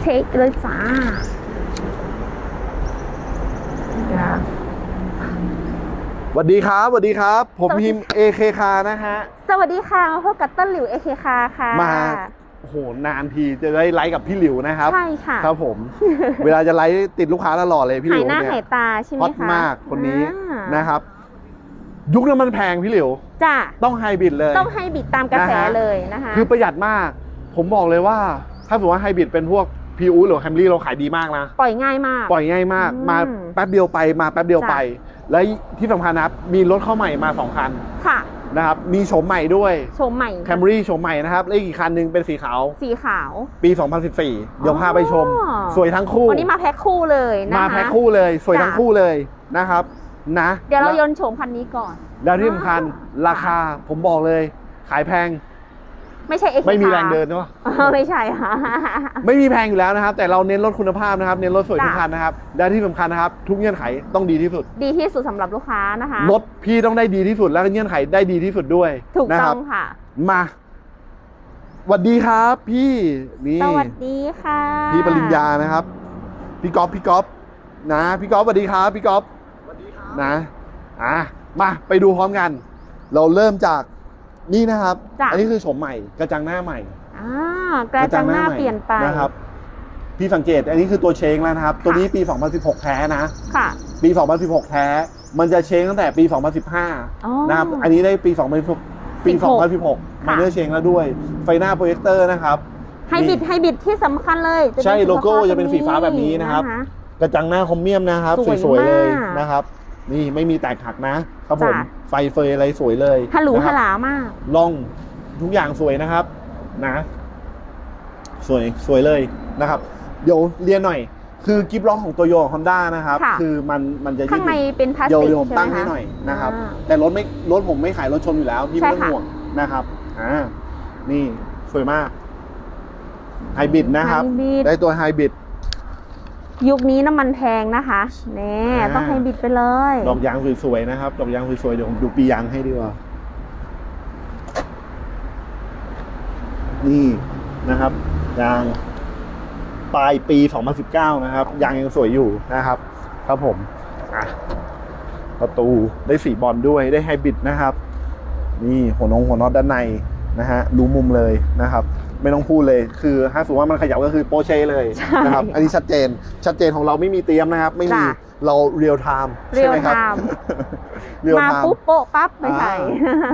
เทคเลยจ้าสวัสดีครับสวัสดีครับ ผมสวัสดีพิมพ์ AKK นะฮะ สวัสดีค่ะ มาพบกับต้นหลิวเอเคคาค่ะ มาโอ้โหนานทีจะได้ไลฟ์กับพี่หลิวนะครับ ใช่ค่ะ ครับผม เวลาจะไลฟ์ติดลูกค้าตลอดเลยพี่หหาลิยวหน้าเนี่ยหายตาใช่ไหมฮอตคะมากคนนี้อ่านะครับ ยุคนั้นมันแพงพี่หลิวจ้าต้องไฮบริดเลย ต้องให้บิดตามกระแสนะฮะเลยนะคะ คือประหยัดมาก ผมบอกเลยว่า ถ้าสมมติว่าไฮบริดเป็นพวกพีอูหรือแคมรี่เราขายดีมากนะ ปล่อยง่ายมาก ปล่อยง่ายมาก อืม มาแป๊บเดียวไปมาแป๊บเดียวจ้ะไป และที่สำคัญนะครับมีรถเข้าใหม่มาสองคันค่ะนะครับมีโฉมใหม่ด้วยโฉมใหม่แคมรี่โฉมใหม่นะครับและอีกคันหนึงเป็นสีขาวสีขาว ปี 2014 เดี๋ยวพาไปชมอ๋อสวยทั้งคู่ วันนี้มาแพ็คคู่เลยนะคะ มาแพ็คคู่เลยสวยทั้งจ้ะคู่เลยนะครับนะเดี๋ยวเราและยนต์โฉมคันนี้ก่อน แล้วที่สำคัญราคาผมบอกเลย ขายแพง ไม่ใช่เอเคไม่มีแรงเดินเนาะไม่ใช่ค่ะ ไม่มีแพงอยู่แล้วนะครับ แต่เราเน้นรถคุณภาพนะครับ เน้นรถสวยจ้ะทุกคันนะครับและที่สำคัญนะครับ ทุกเงื่อนไขต้องดีที่สุด ดีที่สุดสำหรับลูกค้านะคะรถพี่ต้องได้ดีที่สุดและเงื่อนไขได้ดีที่สุดด้วยถูกนะคต้รัอบงค่ะ มาสวัสดีครับพี่นี่สวัสดีค่ะ พี่ปริญญานะครับ พี่ก๊อฟพี่ก๊อฟนะพี่ก๊อฟสวัสดีครับพี่ก๊อฟนะอะมาไปดูพร้อมกัน เราเริ่มจาก นี่นะครับ จ้ะ อันี้คือโฉมใหม่กระจังหน้าใหม่อ่ากระจังหน้าใม่เปลี่ยนไปนะครับพี่สังเกตอันนี้คือตัวเชงแล้วนะครับ ตัวนี้ปี 2016 แท้นะ ค่ะปี 2016 แท้ มันจะเชงตั้งแต่ปีอ๋อ2015นะครับ อันนี้ได้ปี2016ปี16 2016 มันเนอร์เชงแล้วด้วย ไฟหน้าโปรเจคเตอร์นะครับ ไฮบริดไฮบริดที่สำคัญเลยจะเป็นใช่สีโลโก้ฟ้าๆจะเป็นสีฟ้าแบบนี้นะครับนะคะกระจังหน้าคอมเมียมนะครับ สวยสวยๆเลยมาก นะครับ นี่ไม่มีแตกหักนะครับผม จ้ะ ไฟเฟยอะไรสวยเลยฮัลโหลนะคฮัรับลามาก ล่องทุกอย่างสวยนะครับนะ สวยสวยเลยนะครับ เดี๋ยวเรียนหน่อย คือกิฟล็อกของตัวโยฮอนด้านะครับค่ะคือมันมันจะยืดข้างในเป็นพลาสเดี๋ยวติกเดี๋ยวผมใช่ไหมตั้งให้คะ หน่อยนะครับ อ่าแต่รถไม่รถผมไม่ขายรถชนอยู่แล้วพี่ไม่ต้องใช่ค่ะ ห่วงนะครับอ่านี่สวยมากไฮบริดนะครับ ไฮบริด ได้ตัวไฮบริด ยุคนี้น้ำมันแพงนะคะแน่อ่าต้องไฮบริดไปเลย ดอกยางสวยๆนะครับ ดอกยางสวยๆเดี๋ยวผมดูปียางให้ดีกว่า นี่นะครับ ยางปลายปี 2019 นะครับ ยางยังสวยอยู่นะครับ ครับผมอะประตูได้สีบอลด้วยได้ไฮบริดนะครับ นี่หัวนงหัวน็อตด้านในนะฮะรู้มุมเลยนะครับ ไม่ต้องพูดเลยคือถ้าสมมติว่ามันขยับก็คือโปรเช่เลยนะครับอันนี้ชัดเจนชัดเจนของเราไม่มีเตรียมนะครับ ไม่มีจ้ะเราเรียลไทม์ใช่ไหมครับ Real time เรียลมาไทม์ปุ๊บโป๊ะปั๊บไม่ใช่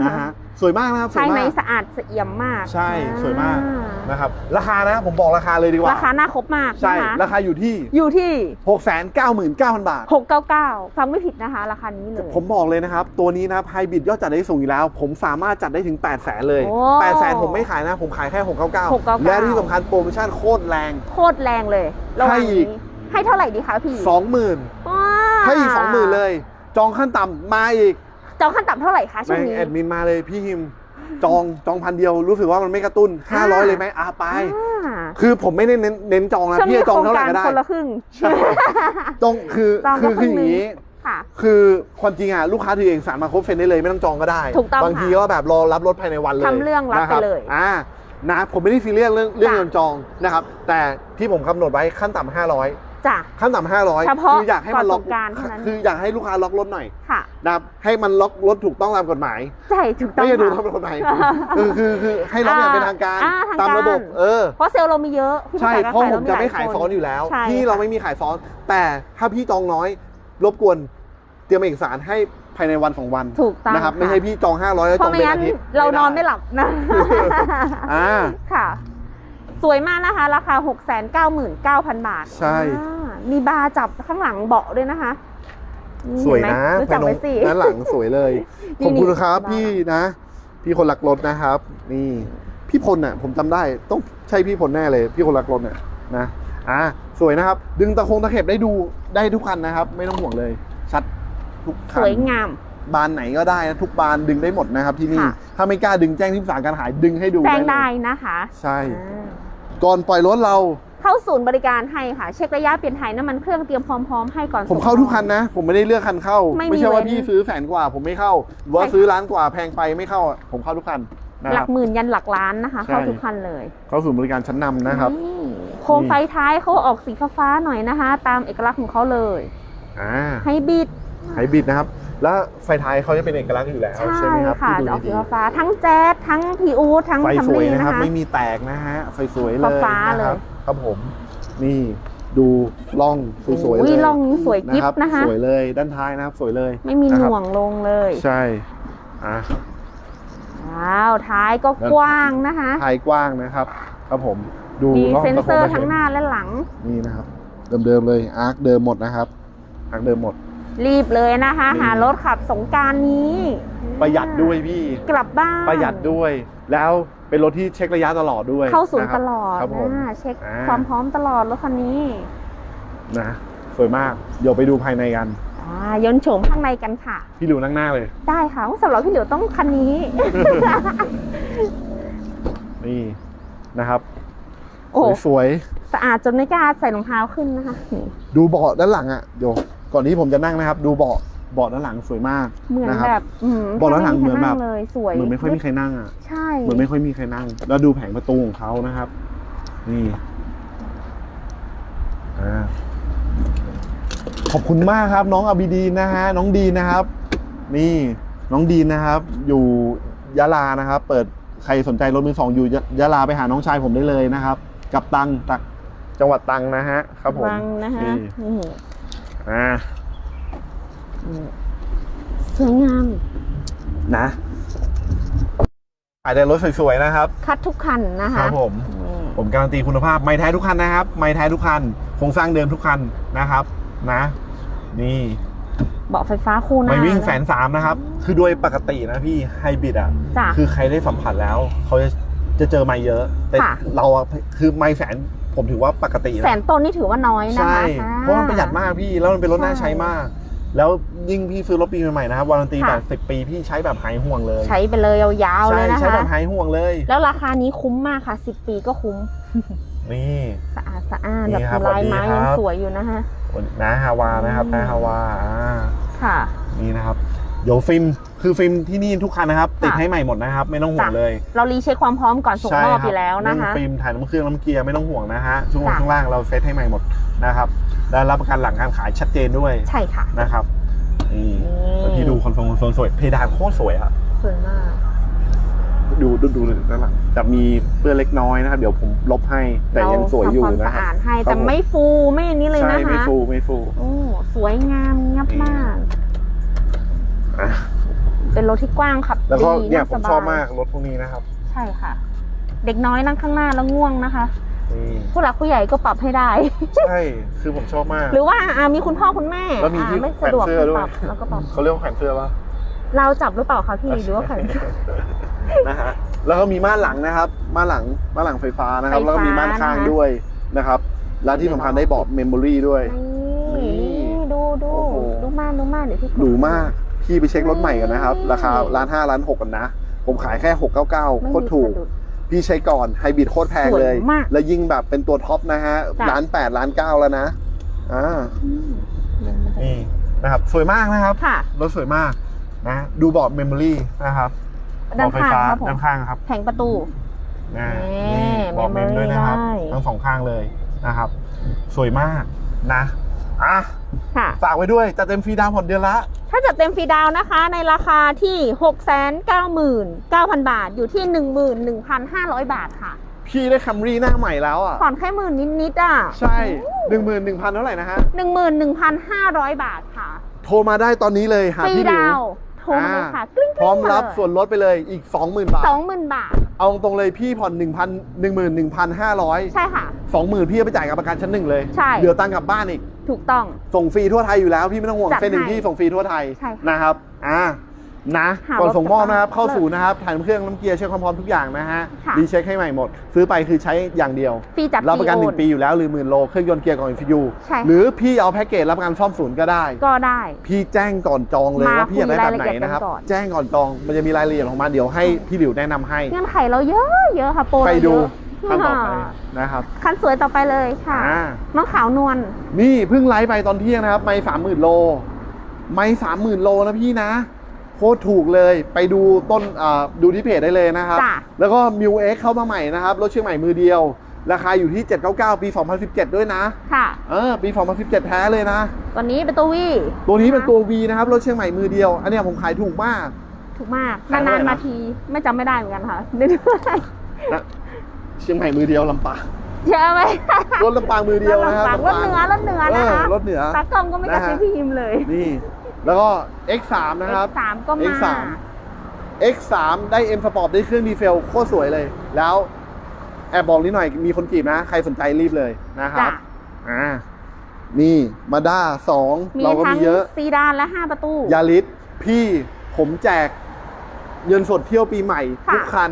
นะฮะสวยมากนะครับสวภายยในมากสะอาดเอี่ยมมาก ใช่สวยมากอ่นะครับราคานะผมบอกราคาเลยดีกว่า ราคาน่าครบมากใช่นะคะราคาอยู่ที่อยู่ที่ 699,000 บาท 699 ฟังไม่ผิดนะคะ ราคานี้เลย ผมบอกเลยนะครับ ตัวนี้นะครับไฮบริดยอดจัดได้สูงอยู่แล้ว ผมสามารถจัดได้ถึง 8 0 0แสนเลยโอ้8 0 0แสนผมไม่ขายนะ ผมขายแค่699 699 และที่สำคัญโปรโมชั่นโคตรแรง โคตรแรงเลยระหว่างให้อีกนี้ ให้เท่าไหร่ดีคะพี่20,000ว้าให้อีก20,000เลย จองขั้นต่ำมาอีก จองขั้นต่ำเท่าไหร่คะช่วแม่งงนี้ แอดมินมาเลยพี่ฮิม จองจองพันเดียวรู้สึกว่ามันไม่กระตุ้น อ่า 500 เลยไหมอาไป อ่าคือผมไม่ได้เน้นเน้นจองนะช่วงพี่นี้จะจองเท่าไหร่โคก็งได้คนละครึ่ง ใช่ จองคือจองคือก็คือครึ่องย่างนี้ ค่ะ คือความจริงอะลูกค้าถือเอกสารมาครบเฟนได้เลยไม่ต้องจองก็ได้ ถูกต้องบางทีค่ะก็แบบรอรับรถภายในวันเลยทำเรื่องรับนะคไปเลยอ่านะผมไม่ได้ซีเรียสเรื่องเรื่องจ้ะ เงินจองนะครับแต่ที่ผมกำหนดไว้ขั้นต่ำห้าร้อย จ้ะขั้นต่ำห้าร้อยเฉพาะคืออยากให้มันล็อกก่อนสงกรานต์เท่านั้น คืออยากให้ลูกค้าล็อกรถหน่อยค่ะ นะครับให้มันล็อกรถถูกต้องตามกฎหมาย ใช่ถูกต้องไม่ใช่ดูค่ะตามกฎหมายคือคือคือให้ล็อกอย่างเป็นทางการอ่าทางการ ตามระบบ เออ เพราะเซลล์เรามีเยอะพี่ใช่ผู้เพราะขยผมจะไม่ขายหลซ้อนอยู่แล้ว ใช่ที่เราไม่มีขายซ้อน แต่ถ้าพี่จองน้อย รบกวนเตรียมเอกสารให้ภายในวันสองวันถูกต้องนะครับค่ะไม่ใช่พี่จอง 500แล้วเพจอราะงไม่เป็นงั้นอาทิตย์เรานอนไม่ด้หลับนะ อ่า ค่ะ สวยมากนะคะ ราคา 6 9 9 0 0 0 บาทใช่อ่า มีบาร์จับข้างหลังเบาะด้วยนะคะนี่สวยเห็นะไหมรู้จักไว้สิด้านหลังสวยเลยนี่ขอบคุณครับนี่พี่นะ พี่คนรักรถนะครับ นี่ พี่พลน่ะ ผมจำได้ต้องใช่พี่พลแน่เลย พี่คนรักรถน่ะนะอ่าสวยนะครับ ดึงตะคงตะเข็บได้ดูได้ทุกคันนะครับ ไม่ต้องห่วงเลย ชัดทุกสคันวยงามบานไหนก็ได้นะทุกบานดึงได้หมดนะครับที่นี่ค่ะถ้าไม่กล้าดึงแจ้งที่ปรึกษาการขายดึงให้ดูแจ้งเลยได้นะคะ ใช่อ่าก่อนปล่อยรถเรา เข้าศูนย์บริการให้ค่ะ เช็คระยะเปลี่ยนถ่ายน้ำมันเครื่องเตรียมพร้อมๆให้ก่อนผมเข้าทุกคันนะ ผมไม่ได้เลือกคันเข้า ไม่มีใช่ว่าเว้นพี่ซื้อแสนกว่า ผมไม่เข้าหรือว่าใช่ค่ะซื้อล้านกว่าแพงไปไม่เข้าอะผมเข้าทุกคันนะหคลัรักบหมื่นยันหลักล้านนะคะใช่เข้าทุกคันเลย เข้าสู่บริการชั้นนำนะครับนี่โคมไฟท้ายเขาออกสีฟ้าๆหน่อยนะคะ ตามเอกลักษณ์ของเขาเลยอ่าไฮบริดไฮบริดนะครับ แล้วไฟท้ายเขาจะเป็นเอกลักษณ์อยู่แล้วใช่ใช่ไหมครับค่ะที่จะออกดูสีดีฟ้าๆทั้งแจ๊สทั้งพีอูดทั้งๆไฟคัมสวยรี่นะนะครับคะไม่มีแตกนะฮะไฟสวยเลยฟ้าๆนะครับเลย ครับผม นี่ดูล่องสวยๆอุ้เลยล่องสวยกิ๊บรับนะคะ สวยเลยด้านท้ายนะครับสวยเลยไม่มีนะหครับน่วงลงเลยใช่อะว้าวท้ายก็กว้างนะคะ ท้ายกว้างนะครับ ครับผมดูมีล่องเซ็นเซอร์ตะโกทั้งหน้าและหลัง นี่นะครับ เดิมๆเลยอาร์คเดิมหมดนะครับอาร์คเดิมหมด รีบเลยนะคะ นี่ หารถขับสงกรารนี้ประหยัดด้วยพี่ กลับบ้านประหยัดด้วย แล้ว เป็นรถที่เช็คระยะตลอดด้วยเข้าศูนย์ะคตรับลอดครับผมนะเช็คอ่าความพร้อมตลอดรถคันนี้นะสวยมากเดี๋ยวไปดูภายในกันอ่ายนต์โฉมข้างในกันค่ะ พี่หลิวนั่งหน้าเลย ได้ค่ะสำหรับพี่เหลียวต้องคันนี้ นี่นะครับ โอ้สวยสะอาดจนไม่กล้าใส่รองเท้าขึ้นนะคะนี่ๆดูเบาะด้านหลังอะเดี๋ยวก่อนที่ผมจะนั่งนะครับ ดูเบาะ เบาะด้านหลังสวยมากเหมือนนะครัแบบอืมบอกแล้วหลังเหมือนแบบแทบไใครเลยสวยเหมือนไม่ค่อยมีใครนั่งอะใช่เหมือนไม่ค่อยมีใครนั่ง แล้วดูแผงประตูของเขานะครับ นี่อ่าขอบคุณมากครับ น้องอบิดีนนะฮะน้องดีนนะครับ นี่น้องดีนนะครับ อยู่ยะลานะครับ เปิดใครสนใจรถมือสองอยู่ยะยะลาไปหาน้องชายผมได้เลยนะครับ กับตังตักจังหวัดตังนะฮะครับผมวังนะคะนี่นี่อ่านี่ สวยงาม นะขายแต่รถสวยๆนะครับ คัดทุกคันนะคคะรับผมนี่ผมการันตีคุณภาพ ไม่แท้ทุกคันนะครับ ไม่แท้ทุกคัน โครงสร้างเดิมทุกคันนะครับ นะ นี่เบาะไฟฟ้าคู่หน้าไม่วิ่งะแสนสามนะครับ คือโดยปกตินะพี่ไฮบริดอะ จ้ะ คือใครได้สัมผัสแล้ว เขาจะจะเจอไม่เยอะ แต่ค่ะ เราอะคือไม่แสนผมถือว่าปกติแสนะนต้นนี่ถือว่าน้อยนะคะใช่อ่เพราะมันประหยัดมากพี่ แล้วมันเป็นรถน่าใช่ใช้มาก แล้ว ยิ่งพี่ซื้อรถปีใหม่ๆนะครับวารันตีค่ะ แบบสิบปีพี่ใช้แบบหายห่วงเลยใช้ไปเลยยาวๆเลใช่ยนะใช้คะแบบหายห่วงเลย แล้วราคานี้คุ้มมากค่ะ 10 ปีก็คุ้ม นี่ สะอาดสะอ้านนี่แบบครับลายไม้สวัสดียังครับสวยอยู่นะคะนะฮาวานะครับนะฮาวาอ่าค่ะ นี่นะครับเดี๋ยวฟิล์มคือฟิล์มที่นี่ทุกคันนะครับค่ะติดให้ใหม่หมดนะครับ ไม่ต้องห่วงจ้ะ เลยเรารีเช็คความพร้อมก่อนส่งใช่มอบคอรัยู่แล้วนะคะเรื่องฟิล์มถ่ายน้ำเครื่องน้ำเกียร์ไม่ต้องห่วงนะฮะช่วงบนจ้ะข้างล่างเราเซตให้ใหม่หมดนะครับได้รับประกันหลังการขายชัดเจนด้วยใช่ค่ะ นะครับ นี่นี่แล้วพี่ดูคอนโซลคอนโซลสวยเพดานโคตรสวยอะสวยมาก ดูดูดูเลยด้านหลังแต่มีเปื้อนเล็กน้อยนะครับเดี๋ยวผมลบให้แต่ยังสวยอยู่เราทำความนะสะครับอาดให้ครัแต่บผมไม่ฟูไม่อันนี้เลยใช่นะไม่คะฟูไม่ฟูโอ้สวยงามงับมาก อะเป็นรถที่กว้างขับแล้วก็ดีเนี่ยงผมสบาชอบมากรถพวกนี้นะครับ ใช่ค่ะ เด็กน้อยนั่งข้างหน้าแล้วง่วงนะคะนี่ ผู้หลักผู้ใหญ่ก็ปรับให้ได้ ใช่ คือผมชอบมาก หรือว่าอ่ามีคุณพ่อคุณแม่แล้วมีที่อ่าไม่แขวสะนดวกเสื้อด้วยปรับแล้วก็ปรับ เขาเรียกว่าแขวนเสื้อปะ เราจับหรือเปล่าคะพี่หรือว่าแขวนเสื้อนะฮะแล้วก็มีม่านหลังนะครับม่านหลังม่านหลังไฟฟ้านะครับ ไฟฟ้าแล้วก็มีม่านข้างนะคะ ด้วยนะครับ แล้วที่สำคัญได้เบาะเมมโมรี่ด้วย นี่นี่นี่ดูดูโอ้โห ดูมากดูมากเดี๋ยวพี่หรูมาก พี่ไปเช็ครถใหม่กันนะครับนี่ราคาล้านห้าล้านหกกันนะ ผมขายแค่หกเก้าเก้าไม่โคมีตรถูก สะดุด พี่ใช้ก่อนไฮบริดโคตรแพงเลย สวยมาก แล้วยิ่งแบบเป็นตัวท็อปนะฮะจ้ะล้านแปดล้านเก้าแล้วนะอ่าอืมนี่นะครับสวยมากนะครับ ค่ะ รถสวยมากนะดูเบาะเมมโมรี่นะครับด้านเบาะไฟข้างฟ้าครับผม ด้านข้างครับแผงประตู นะนี่นี่เบาะเมม memory ด้วยนะครับ ได้ ทั้งสองข้างเลยนะครับ สวยมากนะ อะค่ะ ฝากไว้ด้วยจะเต็มฟรีดาวน์ผ่อนเดือนละ ถ้าจัดเต็มฟรีดาวน์นะคะ ในราคาที่ 699,000 บาทอยู่ที่ 11,500 บาทค่ะ พี่ได้คัมรี่หน้าใหม่แล้วอะ ผ่อนแค่หมื่นนิดๆอะใช่หนึ่งหมื่นหนึ่งพันเท่าไหร่นะฮะ11,500 บาทค่ะ โทรมาได้ตอนนี้เลยหาฟรีพี่หลิดาววน์โทรมาเลยค่ะกลิ้งๆพร้อมรับาเลยส่วนลดไปเลยอีก 20,000 บาท สองหมื่นบาท เอาตรงๆเลยพี่ผ่อน1 0 0 0 11,500 ใช่ค่ะ20,000พี่เอาไปจ่ายกับประกันชั้นหนึ่งเลยใช่ เหลือตังค์กลับบ้านอีก ถูกต้อง ส่งฟรีทั่วไทยอยู่แล้วพี่ไม่ต้องห่วงจัดเส้นหนึ่งให้พี่ส่งฟรีทั่วไทยใช่ค่ะ นะครับอ่า นะหารถก่อนส่งมอบนะครับกลับบ้านเข้าสู่นะครับถ่ายน้ำเครื่องน้ำเกียร์เช็คความพร้อมทุกอย่างนะฮะค่ะ รีเช็คให้ใหม่หมด ซื้อไปคือใช้อย่างเดียวฟรีจัดรับประกันฟหโอนึ่งปีอยู่แล้วหรือหมื่นโลเครื่องยนต์เกียร์กล่องอินฟิวใช่ค่ะหรือพี่เอาแพ็กเกจรับประกันซ่อมศูนย์ก็ได้ ก็ได้ พี่แจ้งก่อนจองเลยมาว่าพี่อยากได้แบบไหนคุยรายละเอียดกันนะครับก่อน แจ้งก่อนจองมันจะมีรายละเอียดของมันเดี๋ยวให้พี่หลิวแนะนำให้ เงื่อนไขเราเยอะเยอะค่ะโปรไปเราดูเยอะขั้นต่อไปค่ะนะครับคันสวยต่อไปเลยค่ะ อ่าน้องขาวนวลนี่เพิ่งไลฟ์ไปตอนเที่ยงนะครับ ไม่สามหมื่นโล ไม่สามหมื่นโลนะพี่นะ โคตรถูกเลยไปดูต้นอ่าดูที่เพจได้เลยนะครับจ้ะแล้วก็มิวเอ็กเข้ามาใหม่นะครับรถเชียงใหม่มือเดียว ราคาอยู่ที่ 799 ปี 2017 ด้วยนะ ค่ะ เออ ปี 2017 แท้เลยนะ ตัวนี้เป็นตัววีตัวนี้เป็นตัว V นะครับรถเชียงใหม่มือเดียว อันเนี้ยผมขายถูกมาก ถูกมากขายเท่าไหร่นานๆนะมาทีไม่จำไม่ได้เหมือนกันค่ะเรื่อยนะเชียงใหม่มือเดียวลำปางๆเชื่อไหมรถลำปางมือเดียวนะครับรถเหนือรถเหนือนะคะเออรถเหนือตากล้องก็ไม่กระซิบนะฮะพี่ยิมเลย นี่ แล้วก็ X3 นะครับสามก็มา X3 X3 ได้ M Sport ได้เครื่องดีเซลโคตรสวยเลย แล้วแอบบอกนิดหน่อยมีคนจีบนะ ใครสนใจรีบเลยนะครับจ้ะอ่า นี่มาด้าสองมีเราก็ทั้งมีเยอะซีดานและห้าประตู ยาริสพี่ผมแจกเงินสดเที่ยวปีใหม่ค่ะทุกคัน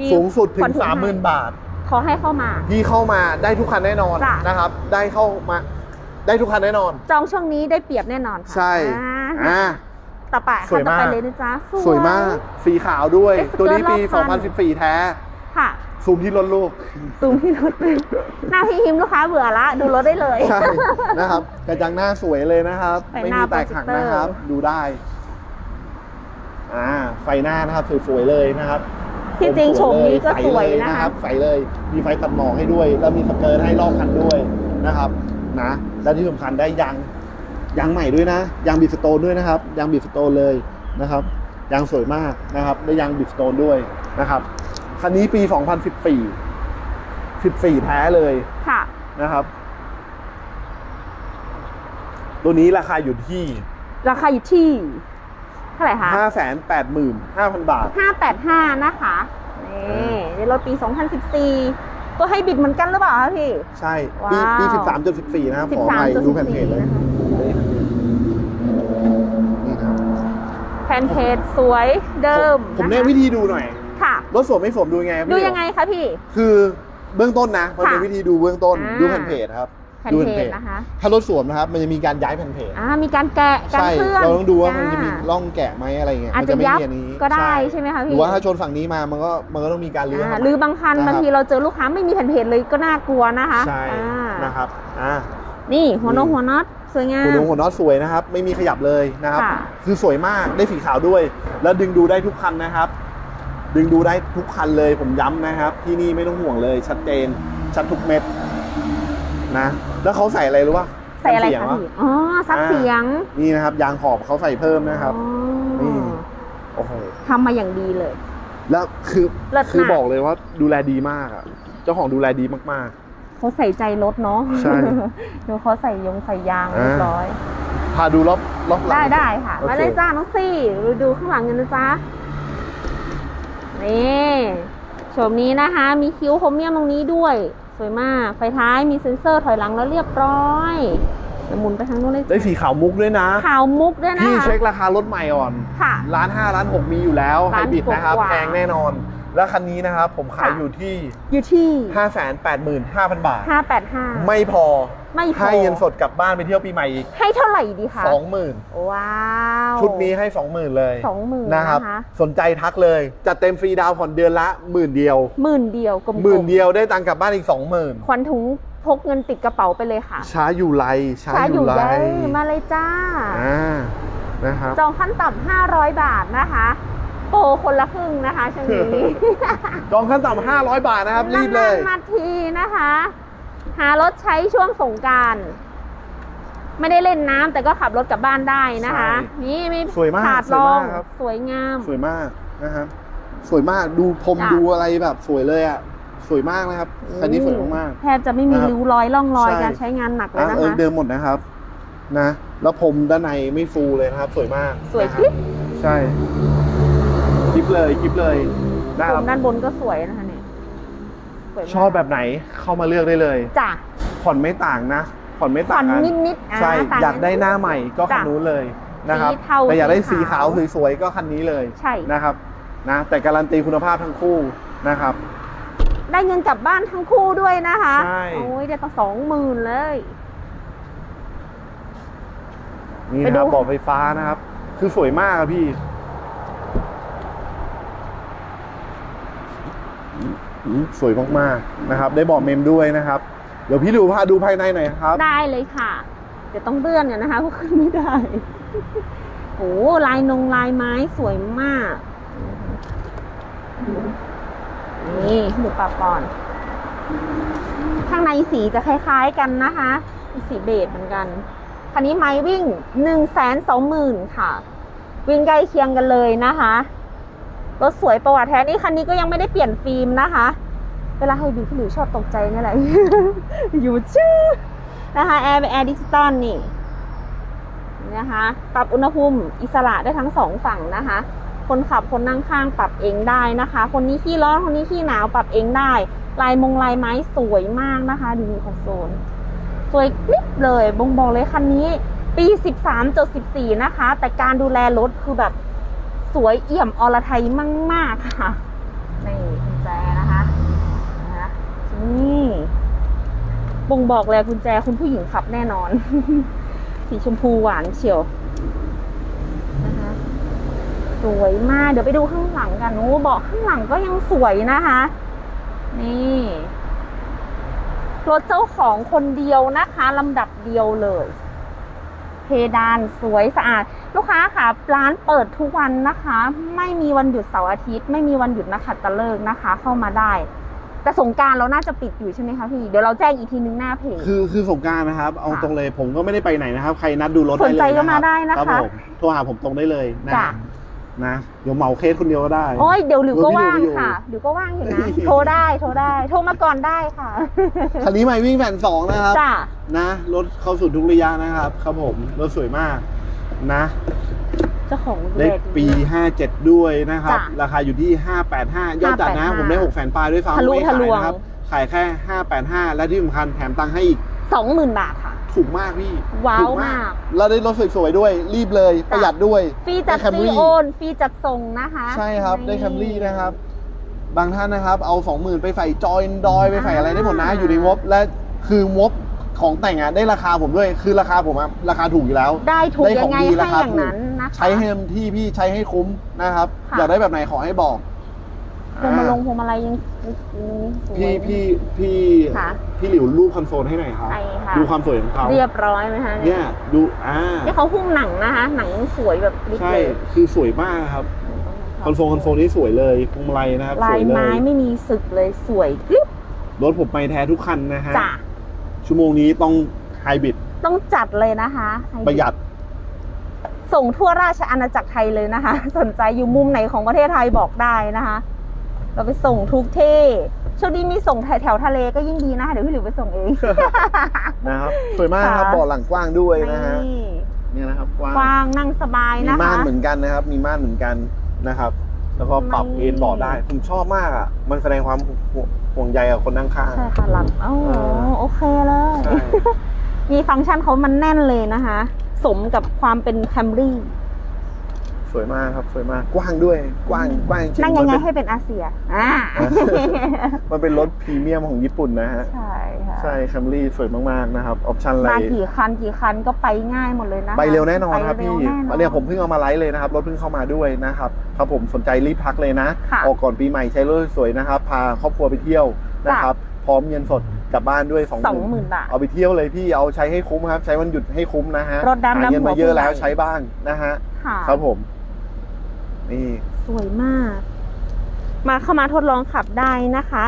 มีสูงสุดถึผ่องนผันให้30,000 บาท ขอให้เข้ามา พี่เข้ามาได้ทุกคันแน่นอนจ้ะนะครับ ได้เข้ามา ได้ทุกคันแน่นอน จองช่วงนี้ได้เปรียบแน่นอนค่ะใช่อ่า อ่าต่อไปสวยค่ะต่อมากไปเลยนะจ๊ะ สวยมาก สีขาวด้วย เป็นสเกิร์ตตัวนี้ปี รอบคัน 2014 แท้ ค่ะซูมที่รถลูก ซูมที่รถเลยหน้าพี่ฮิมลูกค้าเบื่อละ ดูรถได้เลย ใช่ นะครับกระจังหน้าสวยเลยนะครับไฟไม่หน้ามีแตกหักนะครับโปรเจคเตอร์ดูได้ อ่า ไฟหน้านะครับสวยๆเลยนะครับที่จริงโฉมนี้ก็ใสสวยเลยนะคะรับใสเลย มีไฟตัดหมอกให้ด้วย แล้วมีสเกิร์ตให้รอบคันด้วยนะครับ นะ และที่สำคัญได้ยางยางใหม่ด้วยนะยางบิดสโตนด้วยนะครับยางบิดสโตนเลยนะครับยางสวยมากนะครับได้ยางบิดสโตนด้วยนะครับคันนี้ปี 2014 14 แท้เลยค่ะนะครับ ตัวนี้ราคาอยู่ที่ ราคาอยู่ที่เท่าไหร่คะ585,000บาท585นะคะนี่ในรถปี 2014 ตัวให้บิดเหมือนกันหรือเปล่าคะพี่ ใช่ ปีว้าว ปี13.14นะครับ ขอไปดูแผ่นเพจ13.14เลยนะคะนี่นะครับแผ่นเพจสวยเดิมผมะคะแนะวิธีดูหน่อย ค่ะ รถสวมไม่สวมดูยังไงพี่ดูยังไงคะพี่ คือเบื้องต้นนะ มันเป็นค่ะวิธีดูเบื้องต้น อ่า ดูแผ่นเพจครับ แผ่นดูเพจนะคะ ถ้ารถสวมนะครับ มันจะมีการย้ายแผ่นเพจอ่ามีการแกะการใช่เคลื่อนเราต้องดูว่ามันจะมีอ่าร่องแกะไหมอะไรเงี้ยอาจมันจะจะไม่ยับมีอันนี้ก็ได้ใช่ไหมคะพี่หรือว่าถ้าชนฝั่งนี้มามันก็มันก็ต้องมีการรื้ออ่าทำหรือบางคันนะครับบางทีเราเจอลูกค้าไม่มีแผ่นเพจเลยก็น่ากลัวนะคะใช่อ่านะครับอ่านี่หัวนงนี่หัวน็อตสวยงามหัวนงหัวน็อตสวยนะครับ ไม่มีขยับเลยนะครับค่ะคือสวยมากได้สีขาวด้วย แล้วดึงดูได้ทุกคันนะครับ ดึงดูได้ทุกคันเลยผมย้ำนะครับ ที่นี่ไม่ต้องห่วงเลยชัดเจนชัดทุกเม็ดนะ แล้วเขาใส่อะไรรู้ป่ะใส่อะไรกันเสียงคะวพี่อ๋อซับอ่าเสียง นี่นะครับ ยางขอบเขาใส่เพิ่มนะครับอ๋อนี่โอ้โหทำมาอย่างดีเลย แล้วคือเลิศคือมากบอกเลยว่าดูแลดีมากอะ เจ้าของดูแลดีมากเขาใส่ใจรถเนาะใช่ดูเขาใส่ยงใส่ยางอ่าเรียบร้อยๆพาดูรอบรอบหลังได้ได้ค่ะโอเคมาเลยจ้าน้องซี่ดูดูข้างหลังกันนะจ๊ะนี่โฉมนี้นะคะ มีคิ้วโครเมียมตรงนี้ด้วย สวยมาก ไฟท้ายมีเซ็นเซอร์ถอยหลังแล้วเรียบร้อยเดี๋ยวหมุนไปทางนู้นเลยได้สีขาวมุกด้วยนะ ขาวมุกด้วยนะพี่คะเช็คราคารถใหม่ก่อน ค่ะร้านห้าร้านหกมีอยู่แล้วไฮร้านบริดนะครับกว่าแพงแน่นอน แล้วคันนี้นะครับผมขายค่ะอยู่ที่อยู่ที่ 585,000 บาท 585 ไม่พอไม่พอให้เงินสดกลับบ้านไปเที่ยวปีใหม่อีก ให้เท่าไหร่ดีคะ20,000 ว้าว ชุดนี้ให้ 20,000 เลย 20,000 นะครับนะคะสนใจทักเลย จัดเต็มฟรีดาวน์ผ่อนเดือนละหมื่นเดียวหมื่นเดียวกลมๆหมื่นเดียวได้ตังค์กลับบ้านอีก 20,000ขวัญถุงพกเงินติดกระเป๋าไปเลยค่ะ ช้าอยู่ไรช้าช้าออยู่ยู่ไรได้มาเลยจ้าอ่านะครับจองขั้นต่ำ500 บาทนะคะ โปรคนละครึ่งนะคะช่วงนี้จองขั้นต่ำ500 บาทนะครับ รีบเลยนานๆมาทีนะคะ หารถใช้ช่วงสงกรารไม่ได้เล่นน้ำแต่ก็ขับรถกลับบ้านได้นะคะใช่นี่มีสวยมากถาดสรวยอมางกครับสวยงาม สวยมากนะครับสวยมากดูพรมจ้ะดูอะไรแบบสวยเลยอะสวยมากนะครับคันนี้สวยมากแทบจะไม่มีนะครับริ้วรอยร่องรอยใช่การใช้งานหนักๆเลยอะนะเออคะเดิมหมดนะครับนะ แล้วพรมด้านในไม่ฟูเลยนะครับ สวยมาก สวยนะคคลิรับปใช่ค ลิปเลยคลิปเลยนะคผรับมด้านบนก็สวยนะคะเนี่ยสวยมากชอบแบบไหนเข้ามาเลือกได้เลย จ้ะผ่อนไม่ต่างนะผ่อนไม่ผ่ต่าองนกันนิดๆอ่าใช่ต่ง อยากได้หน้าใหม่ก็คันจ้ะนู้นเลยนะครับสีเทาแต่อยากได้สีสีขาขาวว สวยๆก็คันนี้เลยใช่ นะครับนะแต่การันตีคุณภาพทั้งคู่นะครับ ได้เงินกลับบ้านทั้งคู่ด้วยนะคะใช่ โอ้ยได้ตั้งสองหมื่นเลย นี่ไปนะคดูรับบ่อไฟฟ้านะครับ คือสวยมากครับพี่อืม สวยมากๆนะครับ ได้เบอกเมมด้วยนะครับ เดี๋ยวพี่ดูพาดูภายในหน่อยครับ ได้เลยค่ะ เดี๋ยวต้องเลื่อนเนี่ยนะคะเพราะขึ้นไม่ได้ โอ้ลายนงลายไม้สวยมาก นี่หมูปลาปอน ข้างในสีจะคล้าย ๆกันนะคะ สีเบจเหมือนกัน คันนี้ไม้วิ่งหนึ่งแสนสองหมื่นค่ะ วิ่งใกล้เคียงกันเลยนะคะ รถสวยประวัติแท้นี่คันนี้ก็ยังไม่ได้เปลี่ยนฟิล์มนะคะ เวลาให้ดูพี่หลิวชอบตกใจนี่แหละ อยู่ชื่อนะคะแอร์เป็นแอร์ดิจิตอลนี่นะคะปรับอุณหภูมิอิสระได้ทั้งสองฝั่งนะคะ คนขับคนนั่งข้างปรับเองได้นะคะ คนนี้ขี้ร้อนคนนี้ขี้หนาวปรับเองได้ ลายมงลายไม้สวยมากนะคะดูมีคอนโซลสวยกริบเลยบงบอกเลยคันนี้ปี 13.14 นะคะ แต่การดูแลรถคือแบบ สวยเอี่ยมอรไทยมาก ๆ ค่ะ นี่กุญแจนะคะนะนี่บ่งบอกเลยกุญแจคุณผู้หญิงขับแน่นอน สีชมพูหวานเชียวนะคะสวยมาก เดี๋ยวไปดูข้างหลังกันโอ้เบาะข้างหลังก็ยังสวยนะคะ นี่รถเจ้าของคนเดียวนะคะลำดับเดียวเลย เพดานสวยสะอาด ลูกค้าค่ะร้านเปิดทุกวันนะคะ ไม่มีวันหยุดเสาร์อาทิตย์ ไม่มีวันหยุดนักขัตฤกษ์นะคะ เข้ามาได้ แต่สงกรารเราน่าจะปิดอยู่ใช่ไหมคะพี่ เดี๋ยวเราแจ้งอีกทีนึงหน้าเพจ คือคือสงกรารนะครับ เอาค่ะตรงเลยผมก็ไม่ได้ไปไหนนะครับ ใครนัดดูรถสนใจได้เลยก็นะคมารับได้นะคะครับผมโทรหาผมตรงได้เลยนะจ้ะ นะเดี๋ยวเหมาเคสคนเดียวก็ได้ โอ้ยเดี๋ยวหลิวก็เดี๋ยวว่างพี่หลิวค่ะหลิวก็ว่างอยู่นะเฮ้ยโทรได้โทรได้โทรมาก่อนได้ค่ะคันนี้ไม่วิ่งแผ่นสองนะครับจ้านะรถเข้าสู่ทุกระยะนะครับ ครับผมรถสวยมากนะเจ้าของดูเลแลขดีปี 57 ด้วยนะครับจ้ะราคาอยู่ที่ 585 ยอดจัดนะ585ผมได้6แสนปลายด้วยซ้ำทะลุไม่ทะขายลวงนะครับ ขายแค่ 585 และที่สำคัญแถมตังค์ให้อีก สองหมื่นบาทค่ะ ถูกมากพี่ว้าวถูมาก แล้วได้รถสวยๆด้วย รีบเลยประหยัดด้วยฟรีจัดได้ซี Camry โอนฟรีจัดส่งนะคะใช่ครับได้แคมรี่นะครับ บางท่านนะครับ เอา 20,000 ไปใส่จอยดอยไปใส่อะไรได้หมดนะอ่าอยู่ในงบและคืองบของแต่งอะได้ราคาผมด้วย คือราคาผมอะราคาถูกอยู่แล้ว ได้ถูกได้ขยัองงไงดีให้ราคาอย่างถูกนั้นนะคะใช้ให้เต็มที่พี่ใช้ให้คุ้มนะครับค่ะอยากได้แบบไหนขอให้บอก พวงมาลงอ่าพวงมาลัยยังสวย พี่พี่พี่ค่ะพี่หลิวรูปคอนโซลให้หน่อยครับ ใช่ค่ะ ดูความสวยของเขาเรียบร้อยไหมคะเนี่ยดูอ่านี่เขาหุ้มหนังนะคะ หนังสวยแบบลิบใช่เลยคือสวยมากครับคอนโซลคอนโซลนี้สวยเลยพวงมาลัยนะครับลาสวยยเลไม้ยไม่มีสึกเลยสวยกริบรถผมไปแท้ทุกคันนะฮะจ้ะชั่วโมงนี้ต้องไฮบริดต้องจัดเลยนะคะให้ประหยัดส่งทั่วราชอาณาจักรไทยเลยนะคะ สนใจอยู่มุมไหนของประเทศไทยบอกได้นะคะ เราไปส่งทุกที่โชคดีมีส่งแถวๆทะเลก็ยิ่งดีนะคะเดี๋ยวพี่หลิวไปส่งเอง นะครับสวยมากครับค่ะ เบาะหลังกว้างด้วยนะฮะนี่เนี่ยนะครับกว้างกว้างนั่งสบายมีนะม่าคะ นเหมือนกันนะครับ มีม่านเหมือนกันนะครับ แล้วก็ปรับนี่เอนเบาะได้ผมชอบมากอะมันแสดงความห่วงห่วงใยกับคนนั่งข้างใช่ค่ะหลังโอ้โหเออ โอเคเลย ใช่ มีฟังก์ชันเขามันแน่นเลยนะคะ สมกับความเป็นแคมรี่ สวยมากครับสวยมากกว้างด้วย กว้างกว้างจริงนั่งยังไงมันให้เป็นอาเซียอ่าเป็นมันเป็นรถพรีเมียมของญี่ปุ่นนะฮะใช่ค่ะใช่คัมรี่สวยมากๆนะครับออปชั่นอะไรมากี่คันกี่คันก็ไปง่ายหมดเลยนะคะไปเร็วแน่นอนครับไปพี่เวแน่นอนอันเนี้ยผมเพิ่งเอามาไลฟ์เลยนะครับรถเพิ่งเข้ามาด้วยนะครับครับผมสนใจรีบพักเลยนะค่ะออกก่อนปีใหม่ใช้รถสวยๆนะครับพาครอบครัวไปเที่ยวนะครับพร้อมเงินสดกลับบ้านด้วยสองสองหมื่นบาทเอาไปเที่ยวเลยพี่เอาใช้ให้คุ้มครับ ใช้วันหยุดให้คุ้มนะฮะรถดำหาเงินดำหัวมาเยอะแล้วปีใหม่ใช้บ้างนะฮะค่ะครับผม นี่ สวยมาก มาเข้ามาทดลองขับได้นะคะ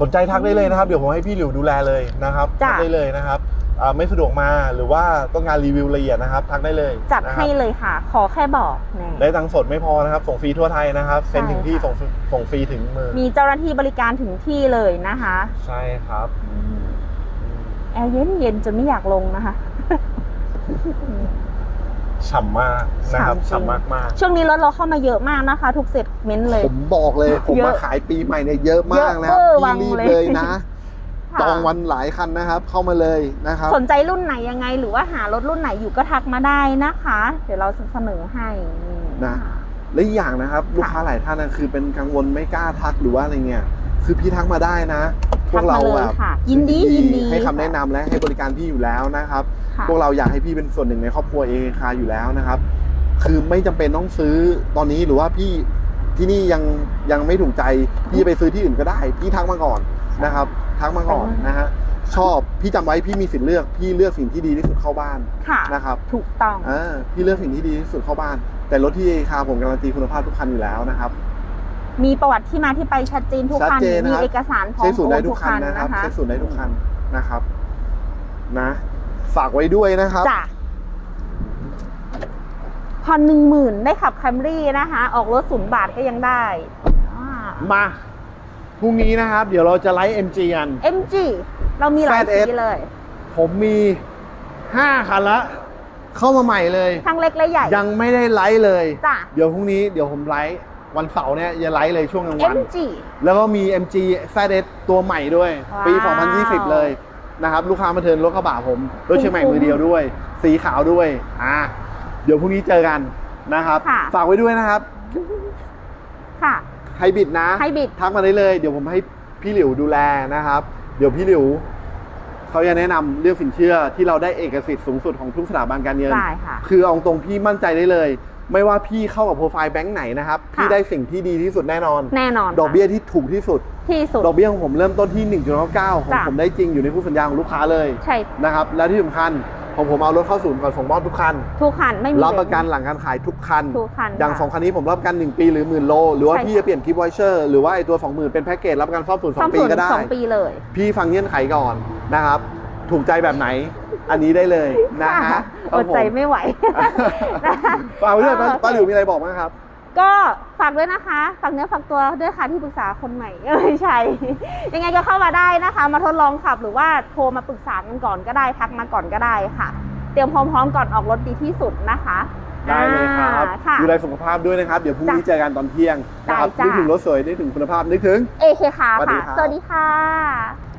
สนใจทักได้เลยนะครับ เดี๋ยวผมให้พี่หลิวดูแลเลยนะครับจ้ะ ทักได้เลยนะครับอ่าไม่สะดวกมาหรือว่าต้องการรีวิวละเอียดนะครับ ทักได้เลยจัดนะครับให้เลยค่ะ ขอแค่บอกแน่ ได้ตังค์สดไม่พอนะครับ ส่งฟรีทั่วไทยนะครับเซ็นถึงที่ใช่ส่งค่ะ ส่งฟรีถึงมือมีเจ้าหน้าที่บริการถึงที่เลยนะคะใช่ครับแอร์เย็นเย็นๆจนไม่อยากลงนะคะ ฉ่ำมากนะครับฉ่ำจริงฉ่ำมากมากช่วงนี้รถเราเข้ามาเยอะมากนะคะ ทุกเซตเมนต์เลย ผมบอกเลย ผมเยอะมาขายปีใหม่เนี่ยเยอะมากนะคเยรับอะเวอร์วังพี่รีบเลยเลยนะค่ะจองวันหลายคันนะครับ เข้ามาเลยนะครับสนใจรุ่นไหนยังไง หรือว่าหารถรุ่นไหนอยู่ก็ทักมาได้นะคะ เดี๋ยวเราจะเสนอให้นะและอีกอย่างนะครับ ลูกค้าหลายท่านนะคือเป็นกังวลไม่กล้าทักหรือว่าอะไรเงี้ยคือพี่ทักมาได้นะ พวกเราทักมาแบเลยบค่ะยินดียินดีให้คำแนะนำและให้บริการพี่อยู่แล้วนะครับค่ะ พวกเราอยากให้พี่เป็นส่วนหนึ่งในครอบครัวเอคาอยู่แล้วนะครับ คือไม่จำเป็นต้องซื้อตอนนี้หรือว่าพี่ที่นี่ยังยังไม่ถูกใจพี่ไปซื้อที่อื่นก็ได้ พี่ทักมาก่อนนะครับทักมาก่อนนะฮะชอบพี่จำไว้พี่มีสิทธิ์เลือกพี่เลือกสิ่งที่ดีที่สุดเข้าบ้านค่ะนะครับ ถูกต้องอ่าพี่เลือกสิ่งที่ดีที่สุดเข้าบ้าน แต่รถที่เอคาผมการันตีคุณภาพทุกคันอยู่แล้วนะครับมีประวัติที่มาที่ไปชัดเจนทุกชัดคันเจนนะมีครับเอกสารพร้อมเช็คศูนย์ได้โอทุกคันนะครับนะคะเช็คศูนย์ได้ทุกคันนะครับ นะ ฝากไว้ด้วยนะครับจ้ะผ่อนหนึ่งหมื่นได้ขับแคมรี่นะคะ ออกรถศูนย์บาทก็ยังได้อ่ามาพรุ่งนี้นะครับ เดี๋ยวเราจะไลฟ์ MG กัน MG เรามีหลาย ZS สีเลย ผมมีห้าคันละ เข้ามาใหม่เลยทั้งเล็กและใหญ่ ยังไม่ได้ไลฟ์เลยจ้ะเดี๋ยวพรุ่งนี้เดี๋ยวผมไลฟ์วันเสาร์เนี่ยจะไลฟ์เลยช่วงกลางวัน MG แล้วก็มี MG ZS ตัวใหม่ด้วย ปีว้าว2020 เลย นะครับลูกค้ามาเทิร์นรถกระบะผมรถเชียงใหม่คุ้มๆมือเดียวด้วย สีขาวด้วยอ่าเดี๋ยวพรุ่งนี้เจอกันนะครับค่ะฝากไว้ด้วยนะครับ ค่ะไฮบริดนะไฮบริดทักมาได้เลย เดี๋ยวผมให้พี่หลิวดูแลนะครับ เดี๋ยวพี่หลิวเขาจะแนะนำเรื่องสินเชื่อที่เราได้เอกสิทธิ์สูงสุดของทุกสถาบันการเงินได้ค่ะคือเอาตรงพี่มั่นใจได้เลย ไม่ว่าพี่เข้ากับโปรไฟล์แบงค์ไหนนะครับ พี่ได้สิ่งที่ดีที่สุดแน่นอน แน่นอน ดอกเบี้ยที่ถูกที่สุด ที่สุด ดอกเบี้ยของผมเริ่มต้นที่ 1.99ของจ้ะผมได้จริงอยู่ในคู่สัญญาของลูกค้าเลย ใช่ นะครับ และที่สำคัญของผมเอารถเข้าศูนย์ก่อนส่งมอบทุกคัน ทุกคัน ไม่มีรับประกันหลังการขายทุกคัน ทุกคัน อย่างค่ะสองคันนี้ผมรับประกัน 1 ปีหรือหมื่นโล หรือว่าใช่พี่จะเปลี่ยนกิฟต์วอยเชอร์ หรือว่าไอตัว 20,000 เป็นแพ็กเกจรับประกันซ่อมศูนย์สซ่ออมงปีศูนย์ก็ได้สองปีเลย พี่ฟังเงื่อนไขก่อนนะครับ ถูกใจแบบไหน อันนี้ได้เลยนะฮะค่ะครัอบดใจผมไม่ไหวฝากไว้ด้วยป้าเออป้าหลิวมีอะไรบอกไหมครับ ก็ฝากด้วยนะคะฝากเนื้อฝากตัวด้วยค่ะที่ปรึกษาคนใหม่เออไม่ใช่ ยังไงก็เข้ามาได้นะคะ มาทดลองขับหรือว่าโทรมาปรึกษากันก่อนก็ได้ทักมาก่อนก็ได้ค่ะ เตรียมพร้อมๆก่อนออกรถดีที่สุดนะคะได้เลยครับอ่าค่ะดูแลสุขภาพด้วยนะครับ เดี๋ยวพรุ่งนี้จ้ะเจอกันตอนเที่ยงนะครับได้จ้ะนึกถึงรถสวยนึกถึงคุณภาพนึกถึงเอเคค่ะสวัสดีค่ะครับสวัสดีค่ะ